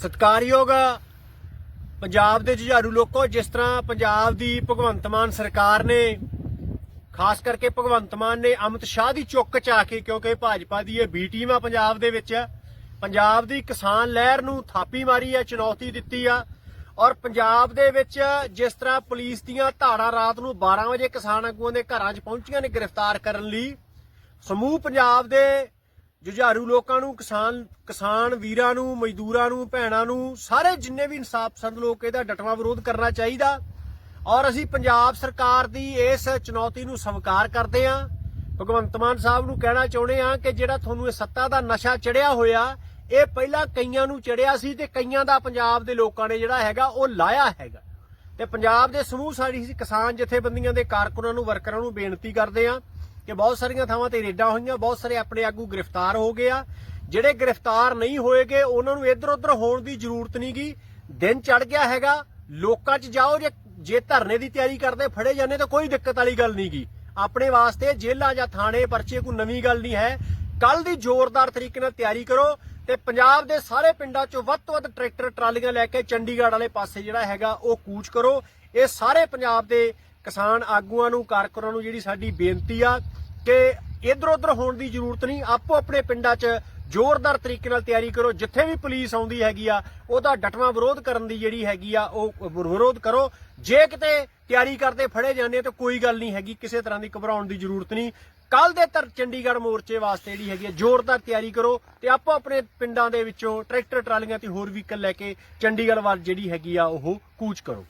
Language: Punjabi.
ਸਤਿਕਾਰਯੋਗ ਪੰਜਾਬ ਦੇ ਜੁਝਾਰੂ ਲੋਕੋ, ਜਿਸ ਤਰ੍ਹਾਂ ਪੰਜਾਬ ਦੀ ਭਗਵੰਤ ਮਾਨ ਸਰਕਾਰ ਨੇ, ਖਾਸ ਕਰਕੇ ਭਗਵੰਤ ਮਾਨ ਨੇ ਅਮਿਤ ਸ਼ਾਹ ਦੀ ਚੁੱਕ ਚ ਆ ਕੇ, ਕਿਉਂਕਿ ਭਾਜਪਾ ਦੀ ਇਹ ਬੀ ਟੀਮ ਆ ਪੰਜਾਬ ਦੇ ਵਿੱਚ ਪੰਜਾਬ ਦੀ ਕਿਸਾਨ ਲਹਿਰ ਨੂੰ ਥਾਪੀ ਮਾਰੀ ਆ, ਚੁਣੌਤੀ ਦਿੱਤੀ ਆ, ਔਰ ਪੰਜਾਬ ਦੇ ਵਿੱਚ ਜਿਸ ਤਰ੍ਹਾਂ ਪੁਲਿਸ ਦੀਆਂ ਧਾੜਾਂ ਰਾਤ ਨੂੰ 12 ਵਜੇ ਕਿਸਾਨ ਆਗੂਆਂ ਦੇ ਘਰਾਂ 'ਚ ਪਹੁੰਚੀਆਂ ਨੇ ਗ੍ਰਿਫਤਾਰ ਕਰਨ ਲਈ, ਸਮੂਹ ਪੰਜਾਬ ਦੇ ਜੁਝਾਰੂ ਲੋਕਾਂ ਨੂੰ, ਕਿਸਾਨ ਕਿਸਾਨ ਵੀਰਾਂ ਨੂੰ, ਮਜ਼ਦੂਰਾਂ ਨੂੰ, ਭੈਣਾਂ ਨੂੰ, ਸਾਰੇ ਜਿੰਨੇ ਵੀ ਇਨਸਾਫ ਪਸੰਦ ਲੋਕ ਇਹਦਾ ਡਟਵਾਂ ਵਿਰੋਧ ਕਰਨਾ ਚਾਹੀਦਾ। ਔਰ ਅਸੀਂ ਪੰਜਾਬ ਸਰਕਾਰ ਦੀ ਇਸ ਚੁਣੌਤੀ ਨੂੰ ਸਵੀਕਾਰ ਕਰਦੇ ਹਾਂ। ਭਗਵੰਤ ਮਾਨ ਸਾਹਿਬ ਨੂੰ ਕਹਿਣਾ ਚਾਹੁੰਦੇ ਹਾਂ ਕਿ ਜਿਹੜਾ ਤੁਹਾਨੂੰ ਇਹ ਸੱਤਾ ਦਾ ਨਸ਼ਾ ਚੜਿਆ ਹੋਇਆ, ਇਹ ਪਹਿਲਾਂ ਕਈਆਂ ਨੂੰ ਚੜਿਆ ਸੀ ਤੇ ਕਈਆਂ ਦਾ ਪੰਜਾਬ ਦੇ ਲੋਕਾਂ ਨੇ ਜਿਹੜਾ ਹੈਗਾ ਉਹ ਲਾਇਆ ਹੈਗਾ। ਤੇ ਪੰਜਾਬ ਦੇ ਸਮੂਹ ਸਾਡੀ ਕਿਸਾਨ ਜਥੇਬੰਦੀਆਂ ਦੇ ਕਾਰਕੁਨਾਂ ਨੂੰ, ਵਰਕਰਾਂ ਨੂੰ ਬੇਨਤੀ ਕਰਦੇ ਹਾਂ ਕਿ ਬਹੁਤ ਸਾਰੀਆਂ ਥਾਵਾਂ ਤੇ ਰੇਡਾਂ ਹੋਈਆਂ, ਬਹੁਤ ਸਾਰੇ ਆਪਣੇ ਆਗੂ ਗ੍ਰਿਫਤਾਰ ਹੋ ਗਏ ਆ। ਜਿਹੜੇ ਗ੍ਰਿਫਤਾਰ ਨਹੀਂ ਹੋਏਗੇ, ਉਹਨਾਂ ਨੂੰ ਇੱਧਰ ਉੱਧਰ ਹੋਣ ਦੀ ਜ਼ਰੂਰਤ ਨਹੀਂਗੀ ਦਿਨ ਚੜ ਗਿਆ ਹੈਗਾ, ਲੋਕਾਂ 'ਚ ਜਾਓ, ਜੇ ਜੇ ਧਰਨੇ ਦੀ ਤਿਆਰੀ ਕਰਦੇ, ਫੜੇ ਜਾਂਦੇ ਤਾਂ ਕੋਈ ਦਿੱਕਤ ਵਾਲੀ ਗੱਲ ਨਹੀਂਗੀ ਆਪਣੇ ਵਾਸਤੇ ਜੇਲ੍ਹਾਂ ਜਾਂ ਥਾਣੇ ਪਰਚੇ ਕੋਈ ਨਵੀਂ ਗੱਲ ਨਹੀਂ ਹੈ। ਕੱਲ ਦੀ ਜ਼ੋਰਦਾਰ ਤਰੀਕੇ ਨਾਲ ਤਿਆਰੀ ਕਰੋ ਤੇ ਪੰਜਾਬ ਦੇ ਸਾਰੇ ਪਿੰਡਾਂ 'ਚੋਂ ਵੱਧ ਤੋਂ ਵੱਧ ਟਰੈਕਟਰ, ਟਰਾਲੀਆਂ ਲੈ ਕੇ ਚੰਡੀਗੜ੍ਹ ਵਾਲੇ ਪਾਸੇ ਜਿਹੜਾ ਹੈਗਾ, ਉਹ ਕੂਚ ਕਰੋ। ਇਹ ਸਾਰੇ ਪੰਜਾਬ ਦੇ ਕਿਸਾਨ ਆਗੂਆਂ ਨੂੰ, ਕਾਰਕੁਨਾਂ ਨੂੰ ਜਿਹੜੀ ਸਾਡੀ ਬੇਨਤੀ ਆ ਕਿ ਇਧਰ ਉਧਰ ਹੋਣ ਦੀ ਜ਼ਰੂਰਤ ਨਹੀਂ। ਆਪੋ ਆਪਣੇ ਪਿੰਡਾਂ 'ਚ ਜ਼ੋਰਦਾਰ ਤਰੀਕੇ ਨਾਲ ਤਿਆਰੀ ਕਰੋ। ਜਿੱਥੇ ਵੀ ਪੁਲਿਸ ਆਉਂਦੀ ਹੈਗੀ ਆ, ਉਹਦਾ ਡਟਵਾਂ ਵਿਰੋਧ ਕਰਨ ਦੀ ਜਿਹੜੀ ਹੈਗੀ ਆ, ਉਹ ਵਿਰੋਧ ਕਰੋ। ਜੇ ਕਿਤੇ ਤਿਆਰੀ ਕਰਦੇ ਫੜੇ ਜਾਂਦੇ ਤਾਂ ਕੋਈ ਗੱਲ ਨਹੀਂ ਹੈਗੀ। ਕਿਸੇ ਤਰ੍ਹਾਂ ਦੀ ਘਬਰਾਉਣ ਦੀ ਜ਼ਰੂਰਤ ਨਹੀਂ। ਕੱਲ ਦੇ ਤਰ, ਚੰਡੀਗੜ੍ਹ ਮੋਰਚੇ ਵਾਸਤੇ ਜਿਹੜੀ ਹੈਗੀ ਆ, ਜ਼ੋਰਦਾਰ ਤਿਆਰੀ ਕਰੋ ਤੇ ਆਪੋ ਆਪਣੇ ਪਿੰਡਾਂ ਦੇ ਵਿੱਚੋਂ ਟਰੈਕਟਰ, ਟਰਾਲੀਆਂ ਤੇ ਹੋਰ ਵਹੀਕਲ ਲੈ ਕੇ ਚੰਡੀਗੜ੍ਹ ਵੱਲ ਜਿਹੜੀ ਹੈਗੀ ਆ, ਉਹ ਕੂਚ ਕਰੋ।